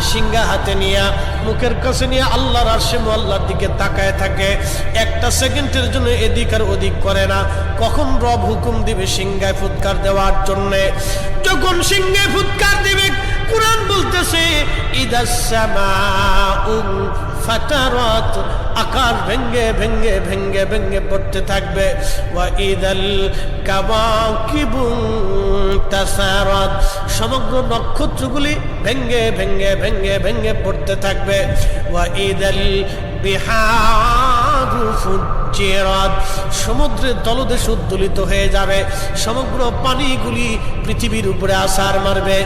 সিংহা একটা সেকেন্ডের জন্য এদিক আর ওদিক করে না। কখন রব হুকুম দিবে সিংহায় ফুৎকার দেওয়ার জন্য? যখন সিংহায় ফুৎকার দিবে, কোরআন বলতেছে ইদাসামাউন ফাতারাত আকাশ ভেঙ্গে ভেঙ্গে ভেঙ্গে ভেঙ্গে পড়তে থাকবে। ওয়া ইদাল কাওয়াকিবু তাসারাত। সমগ্র নক্ষত্রগুলি ভেঙ্গে ভেঙ্গে ভেঙ্গে ভেঙ্গে পড়তে থাকবে। ওয়া ইদাল বিহারু। সমুদ্রের হয়ে যাবে। সমগ্র পানিগুলি পৃথিবীর উপরে আসার মারবে।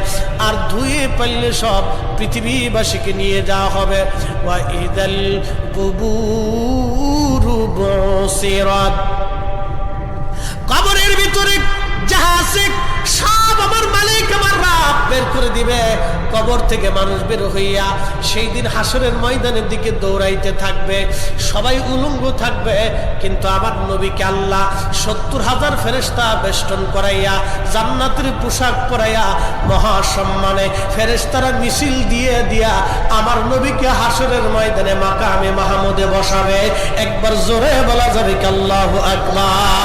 আর ধুয়ে পারলে সব পৃথিবীবাসীকে নিয়ে যাওয়া হবে। ওয়া ইদাল কবরের ভিতরে যাহা কবর থেকে মানুষ বের হইয়া সেই দিন হাসরের ময়দানের দিকে দৌড়াইতে থাকবে। সবাই উলঙ্গ থাকবে, কিন্তু আমার নবীকে আল্লাহ সত্তর হাজার ফেরেস্তা বেষ্টন করাইয়া, জান্নাতের পোশাক পরাইয়া মহাসম্মানে ফেরেস্তারা মিছিল দিয়ে দিয়া আমার নবীকে হাসরের ময়দানে মাকামে মাহমুদে বসাবে। একবার জোরে বলা যাবে কি আল্লাহু আকবার।